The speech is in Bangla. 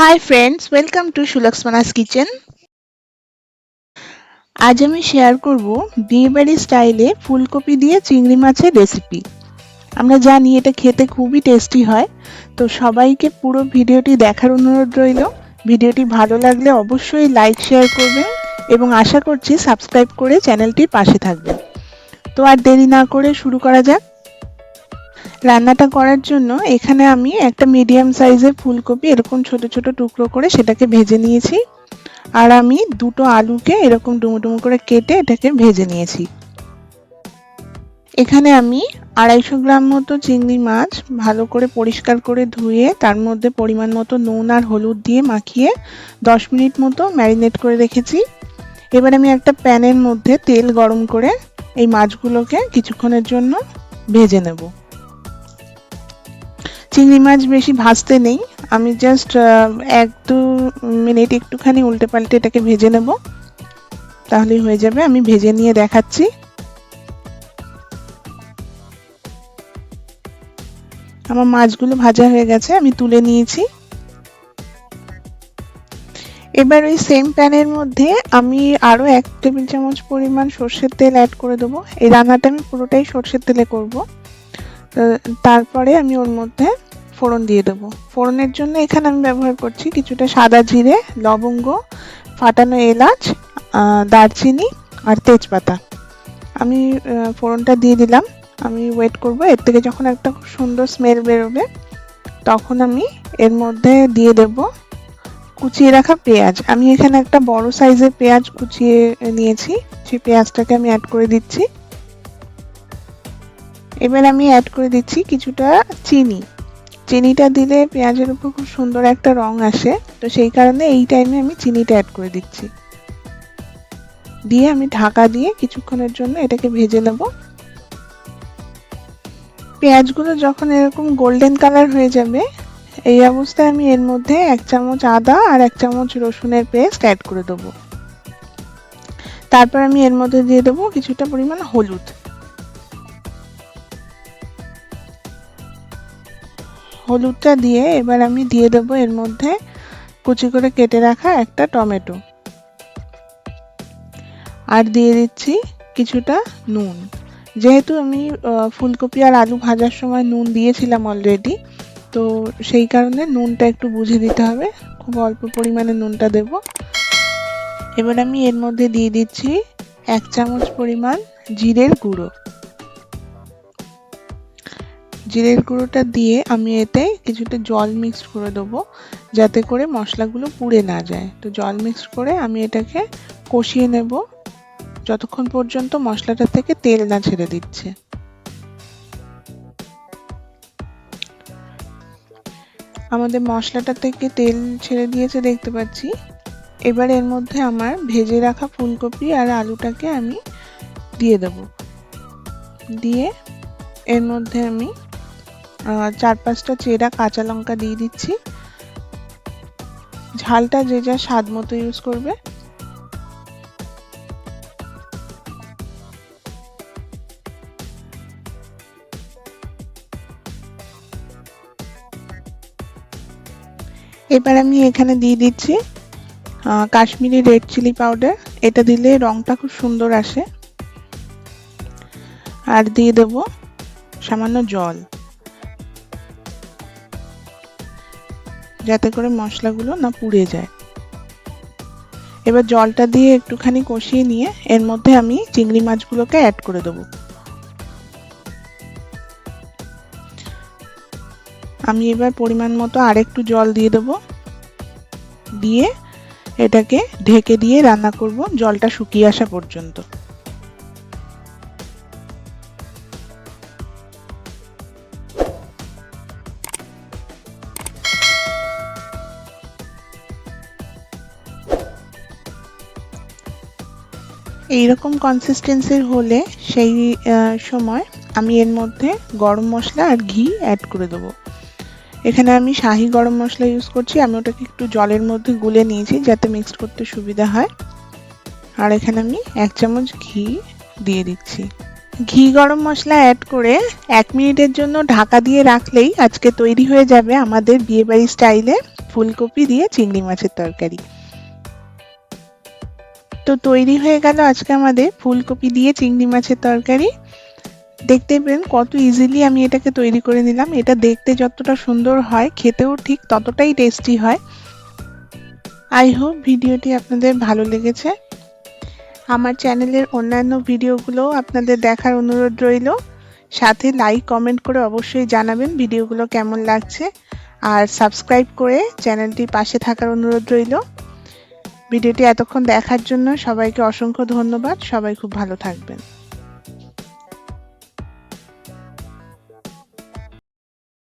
হাই ফ্রেন্ডস ওয়েলকাম টু সুলক্সমানাস কিচেন আজ আমি শেয়ার করব বিয়েবাড়ি স্টাইলে ফুলকপি দিয়ে চিংড়ি মাছের রেসিপি আমরা জানি এটা খেতে খুবই টেস্টি হয়, তো সবাইকে পুরো ভিডিওটি দেখার অনুরোধ রইল। ভিডিওটি ভালো লাগলে অবশ্যই লাইক শেয়ার করবেন এবং আশা করছি সাবস্ক্রাইব করে চ্যানেলটির পাশে থাকবেন। তো আর দেরি না করে শুরু করা যাক। রান্নাটা করার জন্য এখানে আমি একটা মিডিয়াম সাইজের ফুলকপি এরকম ছোট ছোট টুকরো করে সেটাকে ভেজে নিয়েছি। আর আমি দুটো আলুকে এরকম ডুমো করে কেটে এটাকে ভেজে নিয়েছি। এখানে আমি আড়াইশো গ্রাম মতো চিংড়ি মাছ ভালো করে পরিষ্কার করে ধুয়ে তার মধ্যে পরিমাণ মতো নুন আর হলুদ দিয়ে মাখিয়ে দশ মিনিট মতো ম্যারিনেট করে রেখেছি। এবার আমি একটা প্যানের মধ্যে তেল গরম করে এই মাছগুলোকে কিছুক্ষণের জন্য ভেজে নেব। চিংড়ি মাছ বেশি ভাজতে নেই। আমি জাস্ট এক দু মিনিট একটুখানি উল্টে পাল্টে এটাকে ভেজে নেব। তাহলে হয়ে যাবে, আমি ভেজে নিয়ে দেখাচ্ছি। আমার মাছগুলো ভাজা হয়ে গেছে, আমি তুলে নিয়েছি। এবার ওই সেম প্যানের মধ্যে আমি আরও এক টেবিল চামচ পরিমাণ সর্ষের তেল অ্যাড করে দেবো। এই রান্নাটা আমি পুরোটাই সর্ষের তেলে করব। তারপরে আমি ওর মধ্যে ফোড়ন দিয়ে দেবো। ফোড়নের জন্য এখানে আমি ব্যবহার করছি কিছুটা সাদা জিরে, লবঙ্গ, ফাটানো এলাচ দারচিনি আর তেজপাতা। আমি ফোড়নটা দিয়ে দিলাম। আমি ওয়েট করব। এর থেকে যখন একটা খুব সুন্দর স্মেল বেরোবে, তখন আমি এর মধ্যে দিয়ে দেব কুচিয়ে রাখা পেঁয়াজ। আমি এখানে একটা বড় সাইজের পেঁয়াজ কুচিয়ে নিয়েছি। সেই পেঁয়াজটাকে আমি অ্যাড করে দিচ্ছি। এবার আমি অ্যাড করে দিচ্ছি কিছুটা চিনি। চিনিটা দিলে পেঁয়াজের উপর খুব সুন্দর একটা রং আসে। তো সেই কারণে এই টাইমে আমি চিনিটা অ্যাড করে দিচ্ছি। দিয়ে আমি ঢাকা দিয়ে কিছুক্ষণের জন্য এটাকে ভেজে নেব। পেঁয়াজগুলো যখন এরকম গোল্ডেন কালার হয়ে যাবে, এই অবস্থায় আমি এর মধ্যে এক চামচ আদা আর এক চামচ রসুনের পেস্ট অ্যাড করে দেবো। তারপর আমি এর মধ্যে দিয়ে দেবো কিছুটা পরিমাণ হলুদ। হলুদটা দিয়ে এবার আমি দিয়ে দেবো এর মধ্যে কুচি করে কেটে রাখা একটা টমেটো। আর দিয়ে দিচ্ছি কিছুটা নুন। যেহেতু আমি ফুলকপি আর আলু ভাজার সময় নুন দিয়েছিলাম অলরেডি তো সেই কারণে নুনটা একটু বুঝে দিতে হবে। খুব অল্প পরিমাণে নুনটা দেব। এবার আমি এর মধ্যে দিয়ে দিচ্ছি এক চামচ পরিমাণ জিরের গুঁড়ো। জিরের গুঁড়োটা দিয়ে আমি এতে কিছুটা জল মিক্স করে দেবো, যাতে করে মশলাগুলো পুড়ে না যায়। তো জল মিক্স করে আমি এটাকে কষিয়ে নেব। যতক্ষণ পর্যন্ত মশলাটা থেকে তেল না ছেড়ে দিচ্ছে। আমাদের মশলাটা থেকে তেল ছেড়ে দিয়েছে দেখতে পাচ্ছি। এবার এর মধ্যে আমার ভেজে রাখা ফুলকপি আর আলুটাকে আমি দিয়ে দেব। দিয়ে এর মধ্যে আমি চার পাঁচটা চেরা কাঁচা লঙ্কা দিয়ে দিচ্ছি। ঝালটা যে যা স্বাদ মতো ইউজ করবে। এবার আমি এখানে দিয়ে দিচ্ছি কাশ্মীরি রেড চিলি পাউডার এটা দিলে রংটা খুব সুন্দর আসে। আর দিয়ে দেব সামান্য জল। যাতে করে মশলাগুলো না পুড়ে যায়। এবার জলটা দিয়ে একটুখানি কষিয়ে নিয়ে এর মধ্যে আমি চিংড়ি মাছগুলোকে অ্যাড করে দেবো। আমি এবার পরিমাণ মতো আরেকটু জল দিয়ে দেবো। দিয়ে এটাকে ঢেকে দিয়ে রান্না করব জলটা শুকিয়ে আসা পর্যন্ত। এইরকম কনসিস্টেন্সির হলে সেই সময় আমি এর মধ্যে গরম মশলা আর ঘি অ্যাড করে দেবো। এখানে আমি শাহি গরম মশলা ইউজ করছি, আমি ওটাকে একটু জলের মধ্যে গুলে নিয়েছি যাতে মিক্সড করতে সুবিধা হয়। আর এখানে আমি এক চামচ ঘি দিয়ে দিচ্ছি। ঘি গরম মশলা অ্যাড করে এক মিনিটের জন্য ঢাকা দিয়ে রাখলেই আজকে তৈরি হয়ে যাবে আমাদের বিয়েবাড়ি স্টাইলে ফুলকপি দিয়ে চিংড়ি মাছের তরকারি। তো তৈরি হয়ে গেল আজকে আমাদের ফুলকপি দিয়ে চিংড়ি মাছের তরকারি। দেখতে পেন কত ইজিলি আমি এটাকে তৈরি করে নিলাম। এটা দেখতে যতটা সুন্দর হয়, খেতেও ঠিক ততটাই টেস্টি হয়। আই হোপ ভিডিওটি আপনাদের ভালো লেগেছে। আমার চ্যানেলের অন্যান্য ভিডিওগুলো আপনাদের দেখার অনুরোধ রইল। সাথে লাইক কমেন্ট করে অবশ্যই জানাবেন ভিডিওগুলো কেমন লাগছে। আর সাবস্ক্রাইব করে চ্যানেলটির পাশে থাকার অনুরোধ রইল। ভিডিওটি এতক্ষণ দেখার জন্য সবাইকে অসংখ্য ধন্যবাদ। সবাই খুব ভালো থাকবেন।